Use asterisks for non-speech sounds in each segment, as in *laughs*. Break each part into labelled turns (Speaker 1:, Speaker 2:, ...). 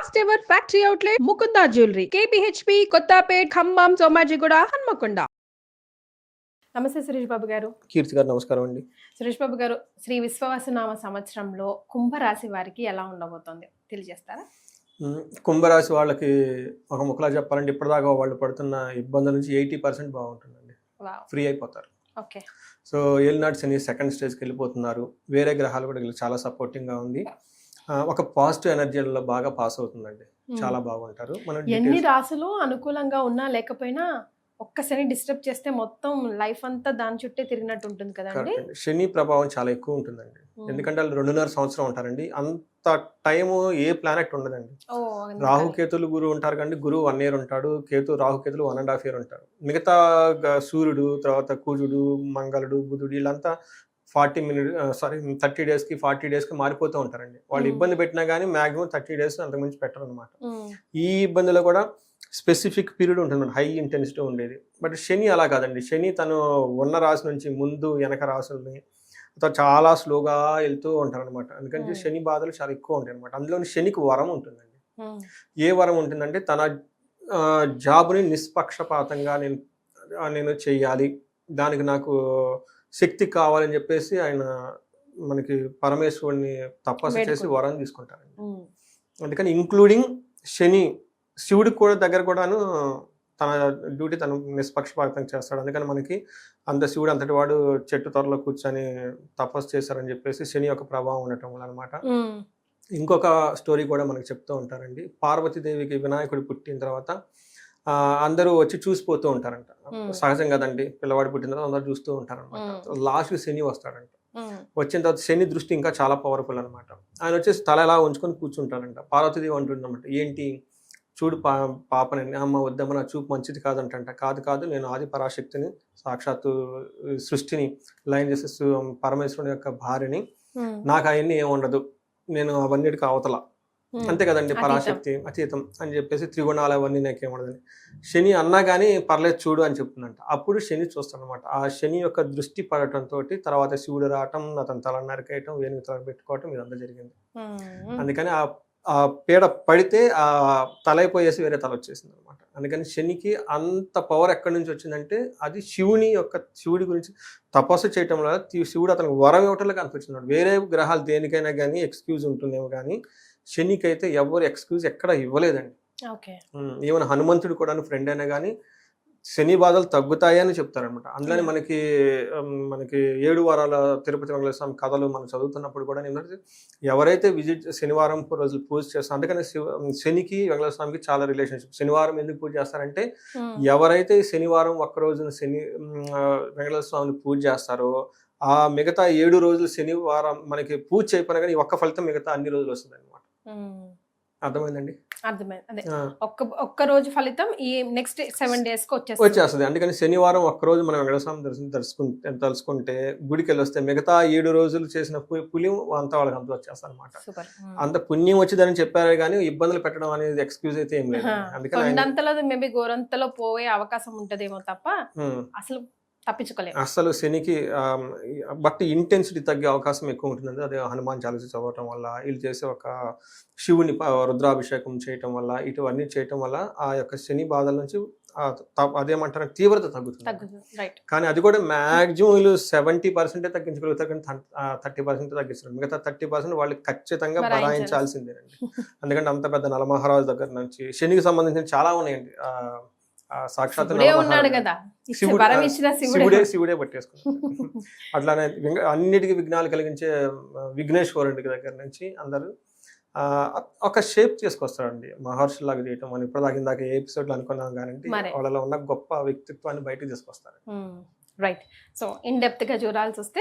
Speaker 1: First ever factory outlet Mukunda jewellery KPHB Kothapet Khammam Somajiguda Hanamkonda
Speaker 2: నమస్తే సురేష్ బాబు గారు.
Speaker 3: కీర్తి గారు నమస్కారం అండి.
Speaker 2: సురేష్ బాబు గారు శ్రీ విశ్వవసనామ సంవత్సరంలో కుంభరాశి వారికి ఎలా ఉండబోతోంది? తెలియజేస్తారా?
Speaker 3: కుంభరాశి వాళ్ళకి ఒక ముక్కలా చెప్పాలంటే ఇప్పటిదాకా వాళ్ళు పడుతున్న ఇబ్బందుల నుంచి ఎయిటీ పర్సెంట్ బాగుంటుందండి.
Speaker 2: వావ్.
Speaker 3: ఫ్రీ అయిపోతారు.
Speaker 2: ఓకే.
Speaker 3: సో ఏలినాటి శని సెకండ్ స్టేజ్కి వెళ్ళిపోతున్నారు. వేరే గ్రహాలు కూడా చాలా సపోర్టింగ్గా ఉంది. ఒక పాజిటివ్ ఎనర్జీలలో బాగా పాస్ అవుతుందండి. చాలా బాగుంటారు. మనం
Speaker 2: ఎన్ని రాసులు అనుకూలంగా ఉన్నా లేకపోయినా ఒక్కసారి డిస్టర్బ్ చేస్తే మొత్తం లైఫ్ అంతా దాని చుట్టే తిరిగినట్టు ఉంటుంది కదండి?
Speaker 3: అండి. శని ప్రభావం చాలా ఎక్కువ ఉంటుందండి. ఎందుకంటే వాళ్ళు రెండున్నర సంవత్సరం ఉంటారండి. అంత టైము ఏ ప్లానెట్ ఉండదండి. రాహుకేతులు గురువు ఉంటారు కానీ గురువు వన్ ఇయర్ ఉంటాడు. కేతు రాహుకేతులు వన్ అండ్ హాఫ్ ఇయర్ ఉంటారు. మిగతా సూర్యుడు తర్వాత కుజుడు మంగళుడు బుధుడు వీళ్ళంతా ఫార్టీ మినిట్ సారీ థర్టీ డేస్కి ఫార్టీ డేస్కి మారిపోతూ ఉంటారండి. వాళ్ళు. ఇబ్బంది పెట్టినా కానీ మాక్సిమం థర్టీ డేస్ అంతకుమించి పెట్టరు అనమాట ఈ ఇబ్బందిలో కూడా స్పెసిఫిక్ పీరియడ్ ఉంటుంది హై ఇంటెన్సిటీ ఉండేది. బట్ శని అలా కాదండి. శని తను ఉన్న రాశి నుంచి ముందు వెనక రాసుల్ని చాలా స్లోగా వెళ్తూ ఉంటారు అనమాట అందుకని. శని బాధలు చాలా ఎక్కువ ఉంటాయి అనమాట అందులో శనికి వరం ఉంటుందండి. ఏ వరం ఉంటుందంటే తన జాబ్ని నిష్పక్షపాతంగా నేను నేను చెయ్యాలి దానికి నాకు శక్తి కావాలని చెప్పేసి ఆయన మనకి పరమేశ్వరుని తపస్సు చేసి. వరం తీసుకుంటారండి. అందుకని ఇంక్లూడింగ్ శని శివుడికి కూడా దగ్గర కూడాను తన డ్యూటీ తను నిష్పక్షపాతం చేస్తాడు. అందుకని మనకి అంత శివుడు అంతటి వాడు చెట్టు త్వరలో కూర్చొని తపస్సు చేశారని చెప్పేసి శని యొక్క ప్రభావం ఉండటం వల్ల అనమాట ఇంకొక స్టోరీ కూడా మనకి చెప్తూ ఉంటారండి. పార్వతీదేవికి వినాయకుడు పుట్టిన తర్వాత అందరూ వచ్చి చూసిపోతూ ఉంటారంట. సహజం కదండి పిల్లవాడు పుట్టిన తర్వాత అందరూ చూస్తూ ఉంటారనమాట. లాస్ట్ శని వస్తాడంట. వచ్చిన తర్వాత శని దృష్టి ఇంకా చాలా పవర్ఫుల్ అనమాట ఆయన వచ్చేసి తల ఎలా ఉంచుకొని కూర్చుంటారంట పార్వతీదేవి అంటుందన్నమాట ఏంటి? చూడు పా పాపనని అమ్మ వద్దమ్మ నా చూపు మంచిది కాదంటంట. కాదు కాదు నేను ఆది పరాశక్తిని సాక్షాత్తు సృష్టిని లైన్ చేసే పరమేశ్వరుని యొక్క భార్యని నాకు అవన్నీ ఏమి ఉండదు. నేను అవన్నిటికి అవతల. అంతే కదండి. పరాశక్తి అతీతం అని చెప్పేసి త్రిగుణాలు అవన్నీ నాకేమడదని శని అన్నా కానీ పర్లేదు చూడు అని చెప్తుందంట. అప్పుడు శని చూస్తాడనమాట. ఆ శని యొక్క దృష్టి పడటంతో తర్వాత శివుడు రావటం అతను తల నరికేయటం వేణుగు తల పెట్టుకోవటం ఇదంతా జరిగింది. అందుకని ఆ ఆ పీడ పడితే ఆ తల అయిపోయేసి వేరే తల వచ్చేసింది అనమాట అందుకని శనికి అంత పవర్ ఎక్కడి నుంచి వచ్చిందంటే అది శివుని యొక్క శివుడి గురించి తపస్సు చేయటం వల్ల శివుడు అతనికి వరం ఇవ్వటంలో కనిపించింది. వేరే గ్రహాలు దేనికైనా కానీ ఎక్స్క్యూజ్ ఉంటుందేమో కానీ శనికి అయితే ఎవరు ఎక్స్క్యూజ్ ఎక్కడ ఇవ్వలేదండి. ఈవెన్ హనుమంతుడు కూడా ఫ్రెండ్ అయినా కానీ శని బాధలు తగ్గుతాయని చెప్తారనమాట అందులోనే మనకి ఉమ్, మనకి ఏడు వారాల తిరుపతి వెంకటేశ్వర కథలు మనం చదువుతున్నప్పుడు కూడా ఏంటంటే ఎవరైతే విజిట్ శనివారం రోజులు పూజ చేస్తారో అందుకని శివ శనికి వెంకటేశ్వర స్వామికి చాలా రిలేషన్షిప్ శనివారం ఎందుకు పూజ చేస్తారంటే
Speaker 2: ఉమ్,
Speaker 3: ఎవరైతే శనివారం ఒక్క రోజున శని ఉమ్, ఆ, వెంకటేశ్వర స్వామిని పూజ చేస్తారో ఆ మిగతా ఏడు రోజులు శనివారం మనకి పూజ చేయకపోయినా కానీ ఒక్క ఫలితం మిగతా అన్ని రోజులు వస్తుంది అర్థమైందండి?
Speaker 2: అర్థమైంది. అదే. ఒక్క ఒక్క రోజు ఫలితం ఈ నెక్స్ట్ సెవెన్ డేస్కి వచ్చేస్తుంది.
Speaker 3: వచ్చేస్తుంది. అందుకని శనివారం ఒక్కరోజు మనం వెంకటస్వామి దర్శనం దర్శకుంటే తలుసుకుంటే గుడికి వెళ్ళి వస్తే మిగతా ఏడు రోజులు చేసిన పు- పుణ్యం అంతా వాళ్ళకి అంతా వచ్చేస్తారు అనమాట. అంత పుణ్యం వచ్చిందని చెప్పారు కానీ ఇబ్బందులు పెట్టడం అనేది ఎక్స్క్యూజ్ అయితే ఏం లేదు. అందుకని
Speaker 2: మేబీ గోరంతలో పోయే అవకాశం ఉంటదేమో తప్ప అసలు తప్పించుకోలేము.
Speaker 3: అసలు శనికి బట్ ఇంటెన్సిటీ తగ్గే అవకాశం ఎక్కువ ఉంటుంది అదే హనుమాన్ చాలీస చదవటం వల్ల వీళ్ళు చేసే ఒక శివుని రుద్రాభిషేకం చేయటం వల్ల ఇటువన్నీ చేయటం వల్ల ఆ యొక్క శని బాధల నుంచి అదేమంటారు తీవ్రత తగ్గుతుంది. కానీ అది కూడా మాక్సిమం వీళ్ళు సెవెంటీ పర్సెంటే తగ్గించగలుగుతారు కానీ థర్టీ పర్సెంట్ తగ్గిస్తారు మిగతా థర్టీ పర్సెంట్ వాళ్ళు ఖచ్చితంగా భరాయించాల్సిందేనండి. *laughs* ఎందుకంటే అంత పెద్ద నలమహారాజు దగ్గర నుంచి శనికి సంబంధించిన చాలా ఉన్నాయండి. సాక్షాత్
Speaker 2: శివుడే. ఉన్నాడు కదా.
Speaker 3: శివుడు- పట్టేసుకున్నాడు *laughs* అట్లానే అన్నిటికీ విఘ్నాలు కలిగించే ఆ, విఘ్నేశ్వరుడి దగ్గర నుంచి అందరూ ఆ, ఒక షేప్ చేసుకొస్తాడండి మహర్షులాగా చేయటం మనం ఇప్పుడు దాకా ఇందాక ఏ ఎపిసోడ్లో అనుకున్నాం కానీ. వాళ్ళలో ఉన్న గొప్ప వ్యక్తిత్వాన్ని బయటకు తీసుకొస్తారు.
Speaker 2: రైట్ సో ఇన్ డెప్త్గా చూడాల్సి వస్తే?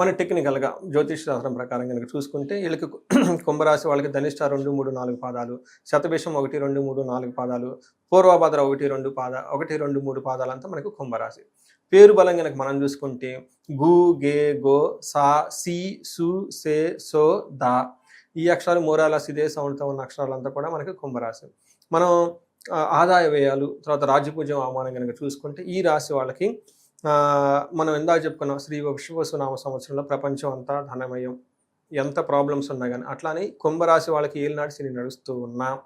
Speaker 3: మన టెక్నికల్గా జ్యోతిష్ శాస్త్రం ప్రకారం కనుక చూసుకుంటే వీళ్ళకి కుంభరాశి వాళ్ళకి ధనిష్ట రెండు మూడు నాలుగు పాదాలు శతభిషం ఒకటి రెండు మూడు నాలుగు పాదాలు పూర్వభద్ర ఒకటి రెండు పాద ఒకటి రెండు మూడు పాదాలు అంతా మనకు కుంభరాశి. పేరు బలం కనుక మనం చూసుకుంటే గు గే గో సా సి సు సే సో దా. ఈ అక్షరాలు మూరాల సిదే సౌండ్తో ఉన్న అక్షరాలంతా కూడా మనకి కుంభరాశి. మనం ఆదాయ వ్యయాలు తర్వాత రాజ్యపూజ్యం అవమానం కనుక చూసుకుంటే ఈ రాశి వాళ్ళకి మనం ఇందాక చెప్పుకున్నాం శ్రీ విశ్వసునామ సంవత్సరంలో ప్రపంచం అంతా ధనమయం. ఎంత ప్రాబ్లమ్స్ ఉన్నా కానీ అట్లానే కుంభరాశి వాళ్ళకి ఏలినాటి శని నడుస్తూ ఉన్నా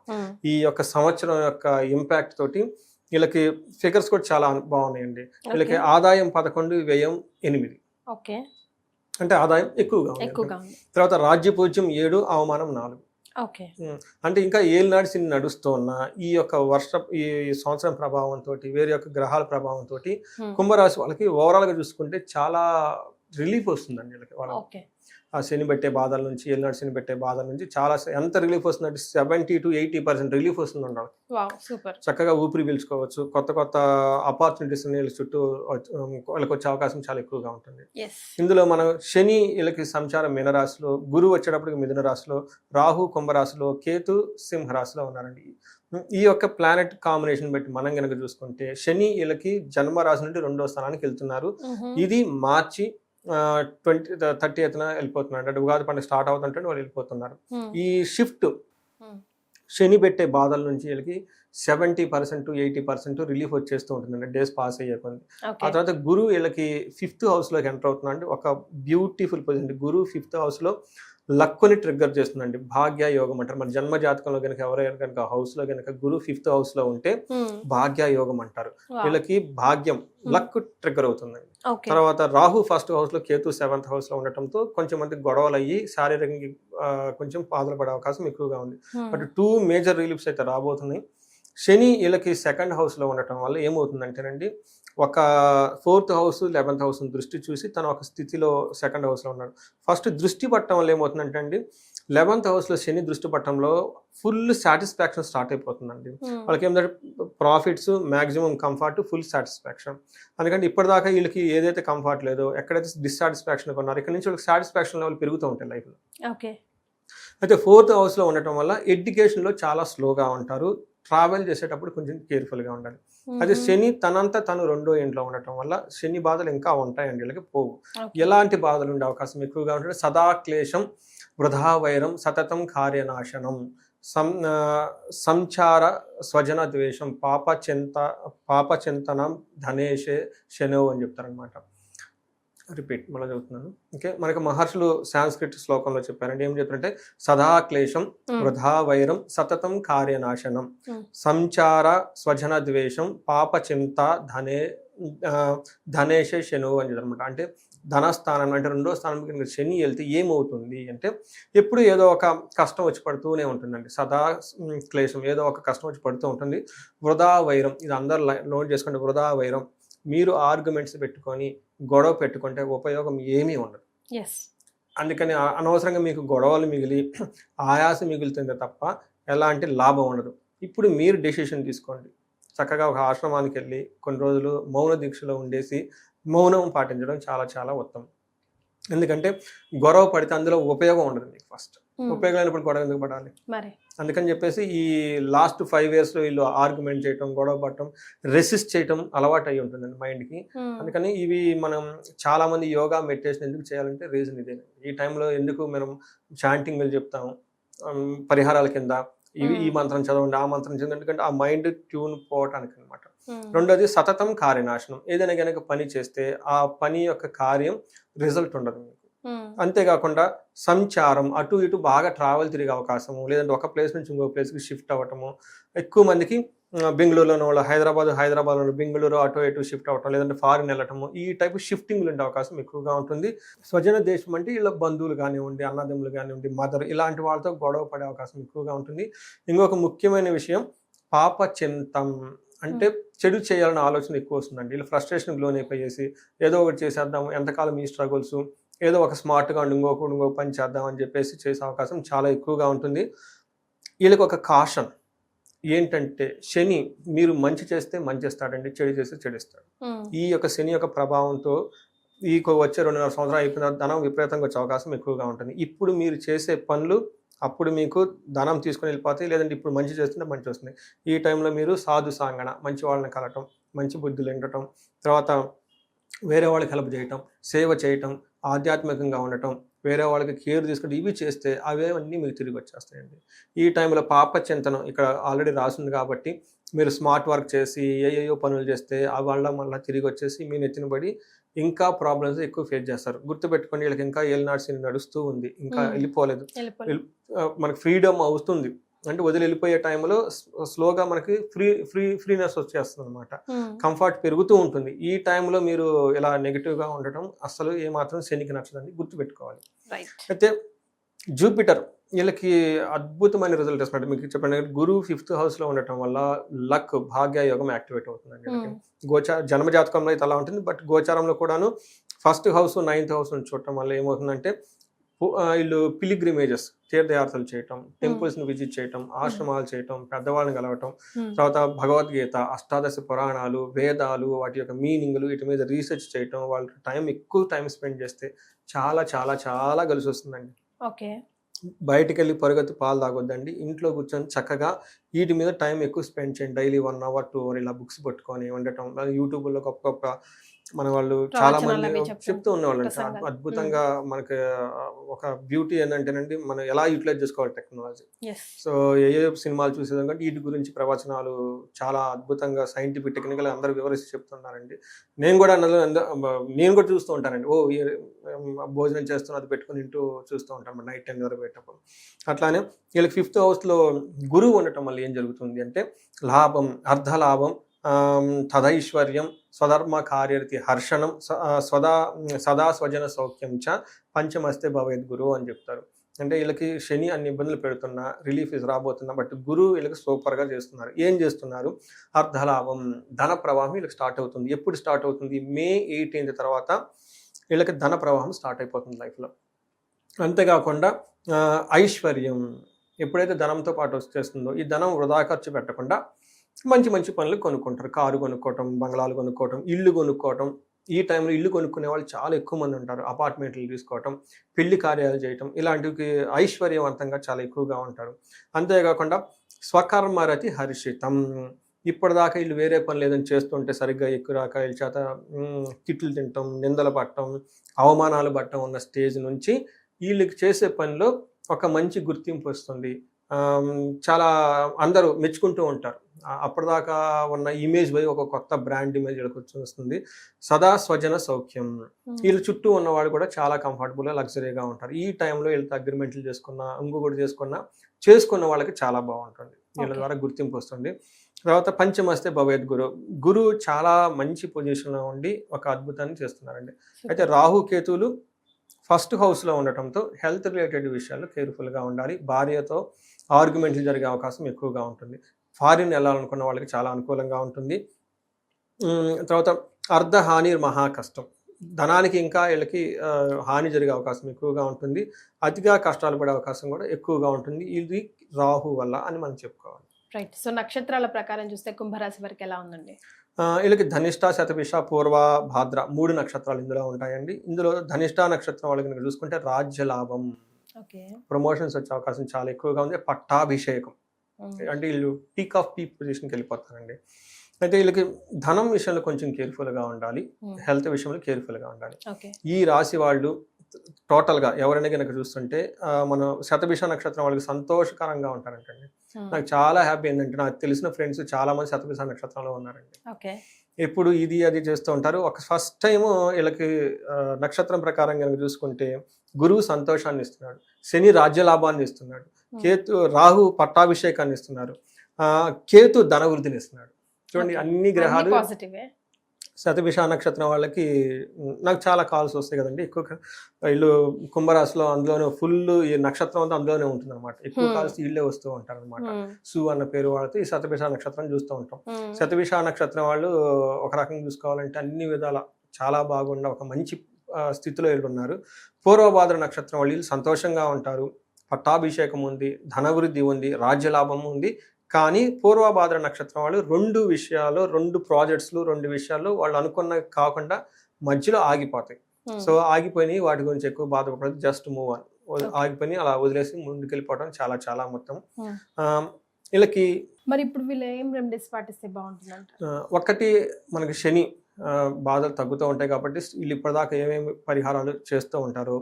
Speaker 3: ఈ యొక్క సంవత్సరం యొక్క ఇంపాక్ట్ తోటి వీళ్ళకి ఫిగర్స్ కూడా చాలా బాగున్నాయండి. వీళ్ళకి. ఆదాయం పదకొండు వ్యయం ఎనిమిది.
Speaker 2: ఓకే.
Speaker 3: అంటే ఆదాయం ఎక్కువగా ఉంది.
Speaker 2: ఎక్కువగా
Speaker 3: తర్వాత రాజ్య పూజ్యం ఏడు అవమానం నాలుగు. అంటే ఇంకా ఏలినాటి శని నడుస్తూ ఉన్న ఈ యొక్క వర్ష ఈ సంవత్సరం ప్రభావంతో వేరే యొక్క గ్రహాల ప్రభావంతో కుంభరాశి వాళ్ళకి ఓవరాల్గా చూసుకుంటే చాలా రిలీఫ్ వస్తుందండి వీళ్ళకి వాళ్ళకి. ఆ శని పెట్టే బాధల నుంచి ఏలినాటి శని పెట్టే బాధల నుంచి చాలా ఎంత రిలీఫ్ వస్తుందంటే seventy to eighty percent relief వస్తుంది
Speaker 2: సూపర్.
Speaker 3: చక్కగా ఊపిరి పీల్చుకోవచ్చు కొత్త కొత్త ఆపర్చునిటీస్ వీళ్ళ చుట్టూ వాళ్ళకి వచ్చే అవకాశం చాలా ఎక్కువగా ఉంటుంది. ఇందులో మనం శని వీళ్ళకి సంచారం మీనరాశిలో గురువు వచ్చేటప్పటికి మిథున రాశిలో రాహు కుంభరాశిలో కేతు సింహరాశిలో ఉన్నారండి. ఈ యొక్క ప్లానెట్ కాంబినేషన్ బట్టి మనం కనుక చూసుకుంటే శని వీళ్ళకి జన్మ రాశి నుండి రెండో స్థానానికి వెళ్తున్నారు. ఇది మార్చి ట్వంటీ థర్టీ ఎత్తున వెళ్ళిపోతున్నారు అంటే ఉగాది పండుగ స్టార్ట్ అవుతుంటే వాళ్ళు వెళ్ళిపోతున్నారు. ఈ షిఫ్ట్. శని పెట్టే బాధల నుంచి వీళ్ళకి seventy percent eighty percent relief వచ్చేస్తూ ఉంటుందండి డేస్ పాస్ అయ్యే కొంది ఆ తర్వాత గురువు వీళ్ళకి ఫిఫ్త్ హౌస్లోకి ఎంటర్ అవుతున్నాడు. అంటే ఒక బ్యూటిఫుల్ పొజిషన్. గురువు ఫిఫ్త్ హౌస్లో లక్కుని ట్రిగ్గర్ చేస్తుందండి. భాగ్య యోగం అంటారు. మన జన్మ జాతకంలో కనుక ఎవరైనా కనుక హౌస్లో కనుక గురువు ఫిఫ్త్ హౌస్లో ఉంటే భాగ్య యోగం అంటారు. వీళ్ళకి భాగ్యం లక్ ట్రిగ్గర్ అవుతుందండి తర్వాత రాహు ఫస్ట్ హౌస్లో కేతు సెవెంత్ హౌస్లో ఉండటంతో కొంచెం మంది గొడవలు అయ్యి శారీరకంగా కొంచెం బాధలు పడే అవకాశం ఎక్కువగా ఉంది. బట్ టూ మేజర్ రిలీఫ్స్ అయితే రాబోతున్నాయి. శని వీళ్ళకి సెకండ్ హౌస్లో ఉండటం వల్ల ఏమవుతుందంటేనండి ఒక ఫోర్త్ హౌస్ లెవెన్త్ హౌస్ దృష్టి చూసి తను ఒక స్థితిలో సెకండ్ హౌస్లో ఉన్నాడు. ఫస్ట్ దృష్టి పట్టడం వల్ల ఏమవుతుందంటే అండి లెవెన్త్ హౌస్లో శని దృష్టి పట్టడంలో ఫుల్ సాటిస్ఫాక్షన్ స్టార్ట్ అయిపోతుందండి. వాళ్ళకి ఏంటంటే profits maximum comfort full satisfaction. అందుకంటే ఇప్పటిదాకా వీళ్ళకి ఏదైతే కంఫర్ట్ లేదో ఎక్కడైతే డిస్సాటిస్ఫాక్షన్ కొన్నారో ఇక్కడ నుంచి వాళ్ళకి సాటిస్ఫాక్షన్ లెవెల్ పెరుగుతూ ఉంటాయి లైఫ్లో.
Speaker 2: ఓకే.
Speaker 3: అయితే ఫోర్త్ హౌస్లో ఉండటం వల్ల ఎడ్యుకేషన్లో చాలా స్లోగా ఉంటారు. ట్రావెల్ చేసేటప్పుడు కొంచెం కేర్ఫుల్గా ఉండాలి. అదే శని తనంతా తను రెండో ఇంట్లో ఉండటం వల్ల శని బాధలు ఇంకా ఉంటాయండి వీళ్ళకి పోవు. ఎలాంటి బాధలు ఉండే అవకాశం ఎక్కువగా ఉంటుంది సదా క్లేశం వృధా వైరం సతతం కార్యనాశనం. సం సంచార స్వజన ద్వేషం పాప చింత పాప చింతనం ధనేషే శనో అని చెప్తారనమాట రిపీట్ మళ్ళీ చదువుతున్నాను. ఓకే మనకి మహర్షులు సాంస్క్రిట్ శ్లోకంలో చెప్పారండి. ఏం చెప్పారంటే సదా క్లేశం వృధా వైరం సతతం కార్యనాశనం. సంచార స్వజన ద్వేషం పాప చింత ధనే ఆ, ధనేశే శను అని చెప్పారనమాట అంటే ధనస్థానం అంటే రెండో స్థానం కింద శని వెళ్తే ఏమవుతుంది అంటే ఎప్పుడు ఏదో ఒక కష్టం వచ్చి పడుతూనే ఉంటుందండి. సదా క్లేశం ఏదో ఒక కష్టం వచ్చి పడుతూ ఉంటుంది. వృధా వైరం ఇది అందరు నోట్ చేసుకోండి వృధా వైరం. మీరు ఆర్గ్యుమెంట్స్ పెట్టుకొని గొడవ పెట్టుకుంటే ఉపయోగం ఏమీ ఉండదు.
Speaker 2: ఎస్
Speaker 3: అందుకని అనవసరంగా మీకు గొడవలు మిగిలి ఆయాసం మిగులుతుంది తప్ప ఎలాంటి లాభం ఉండదు. ఇప్పుడు మీరు డెసిషన్ తీసుకోండి. చక్కగా ఒక ఆశ్రమానికి వెళ్ళి కొన్ని రోజులు మౌన దీక్షలో ఉండేసి మౌనం పాటించడం చాలా చాలా ఉత్తమం. ఎందుకంటే గొడవ పడితే అందులో ఉపయోగం ఉండదు మీకు ఫస్ట్ ఉపయోగం లేనప్పుడు గొడవ ఎందుకు పడాలి? అందుకని చెప్పేసి ఈ లాస్ట్ ఫైవ్ ఇయర్స్లో వీళ్ళు ఆర్గ్యుమెంట్ చేయటం గొడవ పడటం రెసిస్ట్ చేయటం అలవాటు అయి ఉంటుందండి మైండ్కి అందుకని ఇవి మనం చాలా మంది యోగా మెడిటేషన్ ఎందుకు చేయాలంటే రీజన్ ఇదే. ఈ టైంలో ఎందుకు మనం చాంటింగ్లు చెప్తాం పరిహారాల కింద ఇవి ఈ. మంత్రం చదవండి ఆ మంత్రం చదవండి ఎందుకంటే ఆ మైండ్ ట్యూన్ పోవటానికి అనమాట రెండోది సతతం కార్యనాశనం. ఏదైనా కనుక పని చేస్తే ఆ పని యొక్క కార్యం రిజల్ట్ ఉండదు మీకు. అంతేకాకుండా సంచారం అటు ఇటు బాగా ట్రావెల్ తిరిగే అవకాశము లేదంటే ఒక ప్లేస్ నుంచి ఇంకో ప్లేస్కి షిఫ్ట్ అవ్వటము ఎక్కువ మందికి బెంగళూరులోనో వాళ్ళు హైదరాబాద్ హైదరాబాద్లో బెంగళూరు అటు ఇటు షిఫ్ట్ అవ్వటం లేదంటే ఫారిన్ వెళ్ళటము ఈ టైప్ షిఫ్టింగ్లు ఉండే అవకాశం ఎక్కువగా ఉంటుంది. స్వజన దేశం అంటే వీళ్ళ బంధువులు కానివ్వండి అన్నదమ్ములు కానివ్వండి మదర్ ఇలాంటి వాళ్ళతో గొడవ పడే అవకాశం ఎక్కువగా ఉంటుంది. ఇంకొక ముఖ్యమైన విషయం పాప చింతం. అంటే చెడు చేయాలన్న ఆలోచన ఎక్కువ వస్తుందండి. వీళ్ళు ఫ్రస్ట్రేషన్ లోన్ అయిపోయేసి ఏదో ఒకటి చేసేద్దాం ఎంతకాలం ఈ స్ట్రగుల్స్ ఏదో ఒక స్మార్ట్గా ఉండి ఇంకొక ఇంకొక పని చేద్దాం అని చెప్పేసి చేసే అవకాశం చాలా ఎక్కువగా ఉంటుంది. వీళ్ళకి ఒక కాషన్ ఏంటంటే శని మీరు మంచి చేస్తే మంచి ఇస్తాడండి చెడు చేస్తే చెడు ఇస్తాడు ఈ యొక్క శని యొక్క ప్రభావంతో ఈ కొ- వచ్చే రెండున్నర సంవత్సరాలు అయిపోయిన ధనం విపరీతంగా వచ్చే అవకాశం ఎక్కువగా ఉంటుంది. ఇప్పుడు మీరు చేసే పనులు అప్పుడు మీకు ధనం తీసుకొని వెళ్ళిపోతాయి. లేదంటే ఇప్పుడు మంచి చేస్తుంటే మంచి వస్తుంది. ఈ టైంలో మీరు సాధు సాంగణ మంచి వాళ్ళని కలటం మంచి బుద్ధులు ఎండటం తర్వాత వేరే వాళ్ళకి హెల్ప్ చేయటం సేవ చేయటం ఆధ్యాత్మికంగా ఉండటం వేరే వాళ్ళకి కేర్ తీసుకుంటే ఇవి చేస్తే అవేవన్నీ మీకు తిరిగి వచ్చేస్తాయండి. ఈ టైంలో పాప చింతనం ఇక్కడ ఆల్రెడీ రాసింది కాబట్టి మీరు స్మార్ట్ వర్క్ చేసి ఏయేయో పనులు చేస్తే ఆ వాళ్ళ మళ్ళీ తిరిగి వచ్చేసి మీ నెత్తిన పడి ఇంకా ప్రాబ్లమ్స్ ఎక్కువ ఫేస్ చేస్తారు. గుర్తుపెట్టుకోండి వీళ్ళకి ఇంకా ఏలినాడు శని నడుస్తూ ఉంది. ఇంకా. వెళ్ళిపోలేదు. మనకి ఫ్రీడమ్ అవుతుంది. అంటే వదిలి వెళ్ళిపోయే టైంలో స్లోగా మనకి ఫ్రీ ఫ్రీ ఫ్రీనెస్ వచ్చేస్తుంది అనమాట కంఫర్ట్ పెరుగుతూ ఉంటుంది. ఈ టైంలో మీరు ఇలా నెగిటివ్గా ఉండటం అసలు ఏమాత్రం శనికి నచ్చదండి. గుర్తుపెట్టుకోవాలి. అయితే జూపిటర్ వీళ్ళకి అద్భుతమైన రిజల్ట్ ఇస్తున్నట్టు మీకు చెప్పండి గురువు ఫిఫ్త్ హౌస్లో ఉండటం వల్ల లక్ భాగ్య యోగం యాక్టివేట్ అవుతుందండి
Speaker 2: ఉమ్,
Speaker 3: గోచార జన్మ జాతకంలో అయితే అలా ఉంటుంది. బట్ గోచారంలో కూడాను ఫస్ట్ హౌస్ నైన్త్ హౌస్ నుంచి చూడటం వల్ల ఏమవుతుందంటే వీళ్ళు పిలిగ్రిమేజెస్ తీర్థయాత్రలు చేయటం temples ని విజిట్ చేయటం ఆశ్రమాలు చేయటం పెద్దవాళ్ళని కలవటం
Speaker 2: ఉమ్,
Speaker 3: తర్వాత భగవద్గీత అష్టాదశ పురాణాలు వేదాలు వాటి యొక్క మీనింగ్లు వీటి మీద రీసెర్చ్ చేయటం వాళ్ళ టైం ఎక్కువ టైం స్పెండ్ చేస్తే చాలా చాలా చాలా కలిసి వస్తుందండి.
Speaker 2: ఓకే
Speaker 3: బయటికి వెళ్ళి పరుగెత్తి పాలు తాగొద్దండి. ఇంట్లో కూర్చొని చక్కగా వీటి మీద టైం ఎక్కువ స్పెండ్ చేయండి. Daily one hour two hour ఇలా బుక్స్ పట్టుకొని ఉండటం యూట్యూబ్లో గొప్ప గొప్ప మన వాళ్ళు చాలా మంది
Speaker 2: చెప్తూ
Speaker 3: ఉన్నవాళ్ళు. అద్భుతంగా మనకి ఒక బ్యూటీ ఏంటంటేనండి మనం ఎలా యూటిలైజ్ చేసుకోవాలి టెక్నాలజీ సో ఏ ఏ సినిమాలు చూసేదాం కంటే వీటి గురించి ప్రవచనాలు చాలా అద్భుతంగా సైంటిఫిక్ టెక్నికల్ అందరూ వివరిస్తూ చెప్తున్నారండి. నేను కూడా నేను కూడా చూస్తూ ఉంటానండి. ఓ భోజనం చేస్తున్నా అది పెట్టుకుని ఇంటూ చూస్తూ ఉంటాను నైట్ టెన్ వరకు పెట్టినప్పుడు అట్లానే వీళ్ళకి ఫిఫ్త్ హౌస్లో గురువు ఉండటం వల్ల ఏం జరుగుతుంది అంటే లాభం అర్ధ లాభం తదైశ్వర్యం స్వధర్మ కార్యరితి హర్షణం స- స్వదా సదా స్వజన సౌఖ్యం చ పంచమస్తే భవేద్ గురువు అని చెప్తారు. అంటే వీళ్ళకి శని అన్ని ఇబ్బందులు పెడుతున్నా రిలీఫ్ ఇస్ రాబోతున్నా బట్ గురువు వీళ్ళకి సూపర్గా చేస్తున్నారు. ఏం చేస్తున్నారు? అర్ధలాభం ధన ప్రవాహం వీళ్ళకి స్టార్ట్ అవుతుంది. ఎప్పుడు స్టార్ట్ అవుతుంది? మే ఎయిటీన్త్ తర్వాత వీళ్ళకి ధన ప్రవాహం స్టార్ట్ అయిపోతుంది లైఫ్లో అంతేకాకుండా ఐశ్వర్యం ఎప్పుడైతే ధనంతో పాటు వచ్చేస్తుందో ఈ ధనం వృధా ఖర్చు పెట్టకుండా మంచి మంచి పనులు కొనుక్కుంటారు. కారు కొనుక్కోవటం బంగ్లాలు కొనుక్కోవటం ఇల్లు కొనుక్కోవటం. ఈ టైంలో ఇల్లు కొనుక్కునే వాళ్ళు చాలా ఎక్కువ మంది ఉంటారు. అపార్ట్మెంట్లు తీసుకోవటం పెళ్ళి కార్యాలు చేయటం ఇలాంటివి ఐశ్వర్యవంతంగా చాలా ఎక్కువగా ఉంటారు. అంతేకాకుండా స్వకర్మరతి హర్షితం. ఇప్పటిదాకా వీళ్ళు వేరే పని లేదని చేస్తుంటే సరిగ్గా ఎక్కువ రాక వీళ్ళ చేత తిట్లు తింటాం నిందలు పట్టడం అవమానాలు పట్టడం ఉన్న స్టేజ్ నుంచి వీళ్ళకి చేసే పనిలో ఒక మంచి గుర్తింపు వస్తుంది. చాలా అందరూ మెచ్చుకుంటూ ఉంటారు. అప్పటిదాకా ఉన్న ఇమేజ్ పోయి ఒక కొత్త బ్రాండ్ ఇమేజ్ వచ్చి వస్తుంది. సదా స్వజన సౌఖ్యం. వీళ్ళ చుట్టూ ఉన్నవాడు కూడా చాలా కంఫర్టబుల్గా లగ్జరీగా ఉంటారు. ఈ టైంలో వీళ్ళతో అగ్రిమెంట్లు చేసుకున్న ఇంకొకటి చేసుకున్న చేసుకున్న వాళ్ళకి చాలా బాగుంటుంది. వీళ్ళ. ద్వారా గుర్తింపు వస్తుంది. తర్వాత పంచమస్తే భవేద్ గురు. గురువు చాలా మంచి పొజిషన్లో ఉండి ఒక అద్భుతాన్ని చేస్తున్నారండి. అయితే రాహు కేతువులు ఫస్ట్ హౌస్లో ఉండటంతో హెల్త్ రిలేటెడ్ విషయాల్లో కేర్ఫుల్గా ఉండాలి. భార్యతో ఆర్గ్యుమెంట్లు జరిగే అవకాశం ఎక్కువగా ఉంటుంది. ఫారిన్ వెళ్ళాలనుకున్న వాళ్ళకి చాలా అనుకూలంగా ఉంటుంది. తర్వాత అర్ధ హాని మహా కష్టం. ధనానికి ఇంకా వీళ్ళకి హాని జరిగే అవకాశం ఎక్కువగా ఉంటుంది. అతిగా కష్టాలు పడే అవకాశం కూడా ఎక్కువగా ఉంటుంది. ఇది రాహు వల్ల అని మనం చెప్పుకోవాలి.
Speaker 2: రైట్ సో నక్షత్రాల ప్రకారం చూస్తే కుంభరాశి వరకు ఎలా ఉందండి?
Speaker 3: వీళ్ళకి ధనిష్ట శతభిష పూర్వ భాద్ర మూడు నక్షత్రాలు ఇందులో ఉంటాయండి. ఇందులో ధనిష్ట నక్షత్రం వాళ్ళకి కనుక చూసుకుంటే రాజ్య లాభం. ప్రమోషన్స్ వచ్చే అవకాశం చాలా ఎక్కువగా ఉంది. పట్టాభిషేకం. అంటే వీళ్ళు పీక్ ఆఫ్ పీక్ పొజిషన్కి వెళ్ళిపోతారండి. అయితే వీళ్ళకి ధనం విషయంలో కొంచెం కేర్ఫుల్గా ఉండాలి. హెల్త్ విషయంలో కేర్ఫుల్గా ఉండాలి. ఈ రాశి వాళ్ళు టోటల్గా ఎవరైనా కనుక చూస్తుంటే మన శతభిష నక్షత్రం వాళ్ళకి సంతోషకరంగా ఉంటారంటండి. నాకు చాలా హ్యాపీ ఏంటంటే నాకు తెలిసిన ఫ్రెండ్స్ చాలా మంది శతభిష నక్షత్రంలో ఉన్నారండి.
Speaker 2: ఓకే.
Speaker 3: ఎప్పుడు ఇది అది చేస్తూ ఉంటారు. ఒక ఫస్ట్ టైం వీళ్ళకి నక్షత్రం ప్రకారం కనుక చూసుకుంటే గురువు సంతోషాన్ని ఇస్తున్నాడు. శని రాజ్య లాభాన్ని ఇస్తున్నాడు. కేతు రాహు పట్టాభిషేకాన్ని ఇస్తున్నారు. ఆ, కేతు ధన వృద్ధిని ఇస్తున్నాడు. చూడండి. అన్ని గ్రహాలు శతభిష నక్షత్రం వాళ్ళకి నాకు చాలా కాల్స్ వస్తాయి కదండి. ఎక్కువ వీళ్ళు కుంభరాశిలో అందులోనే ఫుల్ ఈ నక్షత్రం అంతా అందులోనే ఉంటుంది అనమాట ఎక్కువ. కాల్స్ వీళ్ళే వస్తూ ఉంటారు అనమాట సు అన్న పేరు వాడుతూ ఈ శతభిష నక్షత్రం చూస్తూ ఉంటాం. శతభిష నక్షత్రం వాళ్ళు ఒక రకంగా చూసుకోవాలంటే అన్ని విధాల చాలా బాగున్న ఒక మంచి స్థితిలో వీళ్ళు ఉన్నారు. పూర్వభాద్ర నక్షత్రం వాళ్ళు వీళ్ళు సంతోషంగా ఉంటారు. పట్టాభిషేకం ఉంది ధనవృద్ధి ఉంది రాజ్యలాభం ఉంది కానీ పూర్వభాద్ర నక్షత్రం వాళ్ళు రెండు విషయాలు రెండు ప్రాజెక్ట్స్లు రెండు విషయాలు వాళ్ళు అనుకున్న కాకుండా మధ్యలో ఆగిపోతాయి. సో ఆగిపోయినాయి వాటి గురించి ఎక్కువ బాధపడదు జస్ట్ మూవ్ ఆన్.
Speaker 2: Okay.
Speaker 3: ఆగిపోయి అలా వదిలేసి ముందుకు వెళ్ళిపోవడం చాలా చాలా మొత్తం.
Speaker 2: Hmm.
Speaker 3: వీళ్ళకి
Speaker 2: మరి ఇప్పుడు వీళ్ళు ఏం రెమెడీస్ పాటిస్తే బాగుంటుంది
Speaker 3: ఒక్కటి మనకి శని బాధలు తగ్గుతూ ఉంటాయి కాబట్టి వీళ్ళు ఇప్పటిదాకా ఏమేమి పరిహారాలు చేస్తూ ఉంటారు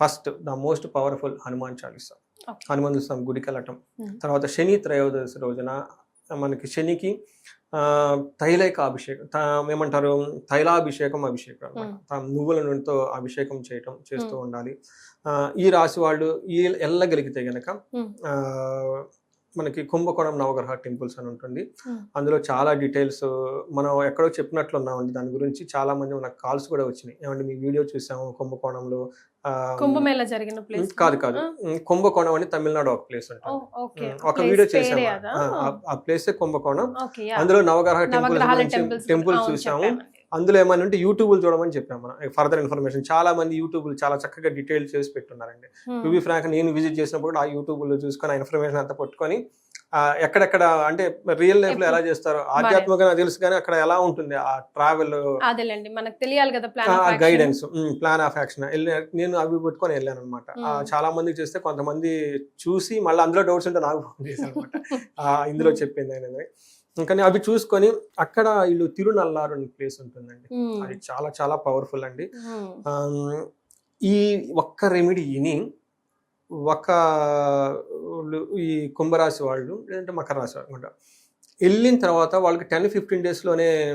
Speaker 3: first the most powerful Hanuman Chalisa.
Speaker 2: Okay.
Speaker 3: Hanumanthu Swamy గుడికి వెళ్ళటం. తర్వాత శని త్రయోదశి రోజున మనకి శనికి ఆ, తైలైక అభిషేకం త- ఏమంటారు తైలాభిషేకం అభిషేకం. తా- నువ్వుల నూనెతో అభిషేకం చేయటం చేస్తూ ఉండాలి ఆ, ఈ రాశి వాళ్ళు ఈ వెళ్ళగలిగితే గనక మనకి కుంభకోణం నవగ్రహ టెంపుల్స్ అని ఉంటుంది. అందులో చాలా డీటెయిల్స్ మనం ఎక్కడో చెప్పినట్లు ఉన్నామండి దాని గురించి. చాలా మంది మనకు కాల్స్ కూడా వచ్చినాయి. ఏమంటే మీ వీడియో చూసాము కుంభకోణంలో
Speaker 2: కుంభమేళ జరిగిన ప్లేస్
Speaker 3: కాదు కాదు. కుంభకోణం అని తమిళనాడు ఒక ప్లేస్ ఉంటుంది ఒక వీడియో చేసాము. ఆ ప్లేస్ కుంభకోణం? అందులో నవగ్రహ టెంపుల్స్
Speaker 2: టెంపుల్స్
Speaker 3: చూసాము. అందులో ఏమైనా ఉంటే యూట్యూబ్ చూడమని చెప్పాము మనం. ఫర్దర్ ఇన్ఫర్మేషన్ చాలా మంది యూట్యూబ్ చాలా చక్కగా డీటెయిల్ చేసి పెట్టున్నారండి. టు బి ఫ్రాంక్ నేను విజిట్ చేసినప్పుడు ఆ యూట్యూబ్లో చూసుకొని ఆ ఇన్ఫర్మేషన్ అంతా పట్టుకొని ఎక్కడెక్కడ అంటే రియల్ లైఫ్లో ఎలా చేస్తారో ఆధ్యాత్మికంగా తెలుసు కానీ అక్కడ ఎలా ఉంటుంది ఆ ట్రావెల్
Speaker 2: అదేలేండి. మనకు తెలియాలి కదా
Speaker 3: ఆ
Speaker 2: plan
Speaker 3: guidance plan of action నేను అవి పెట్టుకొని వెళ్ళాను అనమాట
Speaker 2: Hmm.
Speaker 3: చాలా మందికి చేస్తే కొంతమంది చూసి మళ్ళీ అందులో డౌట్స్ ఉంటే నాకు ఫోన్ చేశాను అనమాట ఇందులో చెప్పింది అనేది. కానీ అవి చూసుకొని అక్కడ వీళ్ళు తిరునల్లారు అనే ప్లేస్ ఉంటుందండి. అది చాలా చాలా పవర్ఫుల్ అండి. ఈ ఒక్క రెమెడీని ఒక లు- ఈ కుంభరాశి వాళ్ళు లేదంటే మకర రాశి వాళ్ళు అనుకుంటా వెళ్ళిన తర్వాత వాళ్ళకి టెన్ ఫిఫ్టీన్
Speaker 2: డేస్లోనే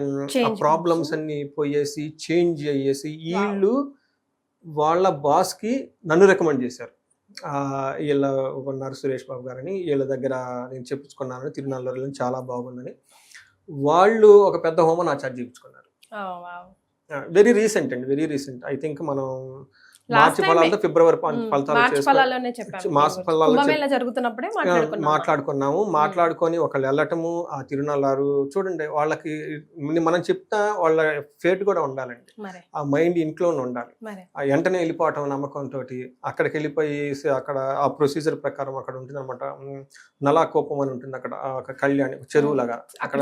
Speaker 3: ప్రాబ్లమ్స్. అన్ని పోయేసి చేంజ్ అయ్యేసి వీళ్ళు వాళ్ళ బాస్కి నన్ను రికమెండ్ చేశారు. వీళ్ళ ఉన్నారు సురేష్ బాబు గారని వీళ్ళ దగ్గర నేను చెప్పించుకున్నాను తిరునల్లూరులో చాలా బాగుందని. వాళ్ళు ఒక పెద్ద హోమం నా చార్జ్ చేయించుకున్నారు వెరీ రీసెంట్ అండి వెరీ రీసెంట్. ఐ థింక్ మనం మార్చి ఫలాలతో ఫిబ్రవరి ఫలితాలు
Speaker 2: మార్చి జరుగుతున్నప్పుడే
Speaker 3: మాట్లాడుకున్నాము. మాట్లాడుకొని ఒకళ్ళు వెళ్ళటము ఆ తిరునల్లారు చూడండి వాళ్ళకి మనం చెప్తా వాళ్ళ ఫేట్ కూడా ఉండాలండి. ఆ మైండ్ ఇంట్లోనే ఉండాలి. ఆ వెంటనే వెళ్ళిపోవటం నమ్మకంతో అక్కడికి వెళ్ళిపోయి అక్కడ ఆ ప్రొసీజర్ ప్రకారం అక్కడ ఉంటుంది అనమాట నలా కోపం అని ఉంటుంది అక్కడ ఆ కళ్యాణి చెరువు లాగా
Speaker 2: అక్కడ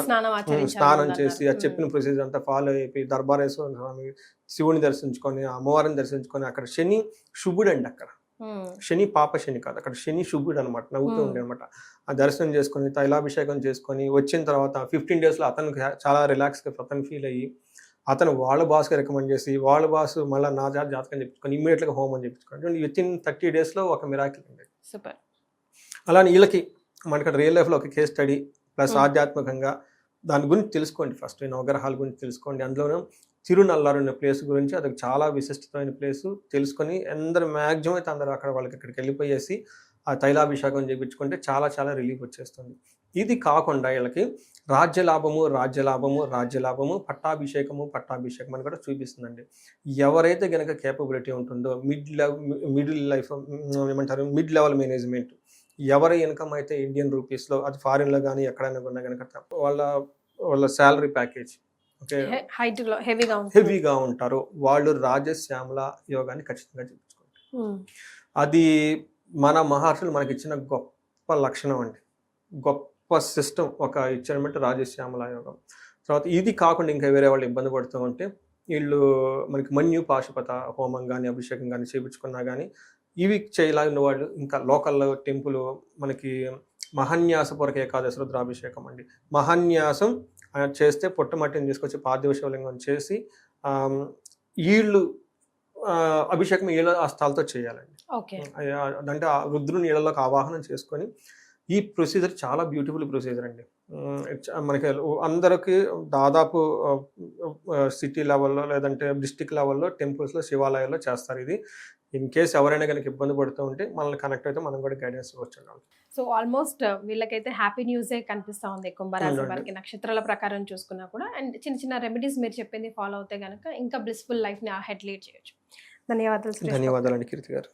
Speaker 2: స్నానం.
Speaker 3: చేసి అది చెప్పిన ప్రొసీజర్ అంతా ఫాలో అయిపోయి దర్బారేశ్వర స్వామి శివుని దర్శించుకొని అమ్మవారిని దర్శించుకొని అక్కడ శని శుభుడు అండి అక్కడ. శని పాప శని కాదు అక్కడ శని శుభుడు అనమాట నవ్వుతూ. ఉండే అనమాట ఆ దర్శనం చేసుకొని తైలాభిషేకం చేసుకొని వచ్చిన తర్వాత ఫిఫ్టీన్ డేస్లో అతనికి చాలా రిలాక్స్గా అతను ఫీల్ అయ్యి అతను వాళ్ళ బాస్కి రికమెండ్ చేసి వాళ్ళ బాస్ మళ్ళీ నా జాత జాతకం చెప్పించుకొని ఇమీడియట్గా హోమం చెప్పించుకోండి విత్ ఇన్ థర్టీ డేస్లో ఒక మిరాకిల్ అండి
Speaker 2: సూపర్
Speaker 3: అలానే వీళ్ళకి మనకి రియల్ లైఫ్లో ఒక కేస్ స్టడీ ప్లస్. ఆధ్యాత్మికంగా దాని గురించి తెలుసుకోండి ఫస్ట్ ఈ నవగ్రహాల గురించి తెలుసుకోండి అందులోనూ తిరునల్లారు అనే ప్లేస్ గురించి అది చాలా విశిష్టమైన ప్లేస్ తెలుసుకొని అందరు మ్యాక్సిమం అయితే అందరూ అక్కడ వాళ్ళకి ఇక్కడికి వెళ్ళిపోయేసి ఆ తైలాభిషేకం చేయించుకుంటే చాలా చాలా రిలీఫ్ వచ్చేస్తుంది. ఇది కాకుండా వీళ్ళకి రాజ్య లాభము రాజ్య లాభము రాజ్య లాభము పట్టాభిషేకము పట్టాభిషేకం అని కూడా చూపిస్తుందండి. ఎవరైతే గనక కేపబిలిటీ ఉంటుందో మిడ్ లెవ్ మిడిల్ లైఫ్ ఏమంటారు? మిడ్ లెవెల్ మేనేజ్మెంట్ ఎవరి ఇన్కమ్ అయితే ఇండియన్ రూపీస్లో అది ఫారిన్లో కానీ ఎక్కడైనా కొన్నా కనుక వాళ్ళ వాళ్ళ శాలరీ ప్యాకేజ్ ఓకే.
Speaker 2: హెవీగా
Speaker 3: హెవీగా ఉంటారో. వాళ్ళు రాజశ్యామల యోగాన్ని ఖచ్చితంగా చెప్పించుకుంటారు
Speaker 2: ఉమ్.
Speaker 3: అది మన మహర్షులు మనకి ఇచ్చిన గొప్ప లక్షణం అండి. గొప్ప సిస్టమ్ ఒక ఇచ్చారన్నమాట రాజశ్యామల యోగం. తర్వాత ఇది కాకుండా ఇంకా వేరే వాళ్ళు ఇబ్బంది పడుతూ ఉంటే వీళ్ళు మనకి మన్యు పాశుపత హోమం కానీ అభిషేకం కానీ చేయించుకున్నా కానీ ఇవి చేయలేని వాళ్ళు ఇంకా లోకల్లో టెంపుల్ మనకి మహాన్యాసపూరక ఏకాదశి రుద్రాభిషేకం అండి. మహాన్యాసం చేస్తే పుట్టమట్టిని తీసుకొచ్చి పార్థివ శివలింగం చేసి ఆ, అభిషేకం వీళ్ళ హస్తాలతో చేయాలండి. అంటే ఆ రుద్రుని నీళ్ళలోకి ఆవాహనం చేసుకొని ఈ ప్రొసీజర్ చాలా బ్యూటిఫుల్ ప్రొసీజర్ అండి. మనకి అందరికి దాదాపు సిటీ లెవెల్లో లేదంటే డిస్టిక్ లెవెల్లో టెంపుల్స్లో శివాలయాల్లో చేస్తారు ఇది. ఇన్ కేస్ ఎవరైనా కనుక ఇబ్బంది పడుతూ ఉంటే మనల్ని కనెక్ట్ అయితే మనం కూడా గైడెన్స్ ఇవ్వచ్చు.
Speaker 2: సో ఆల్మోస్ట్ వీళ్ళకైతే హ్యాపీ న్యూసే కనిపిస్తా ఉంది కుంభరాశి. వారికి నక్షత్రాల ప్రకారం చూసుకున్నా కూడా అండ్ చిన్న చిన్న రెమెడీస్ మీరు చెప్పింది ఫాలో అవుతే గనక ఇంకా బ్లిస్ఫుల్ లైఫ్ని హెడ్ లీడ్ చేయొచ్చు ధన్యవాదాలు సురేష్ బాబు.
Speaker 3: ధన్యవాదాలండి కీర్తి గారు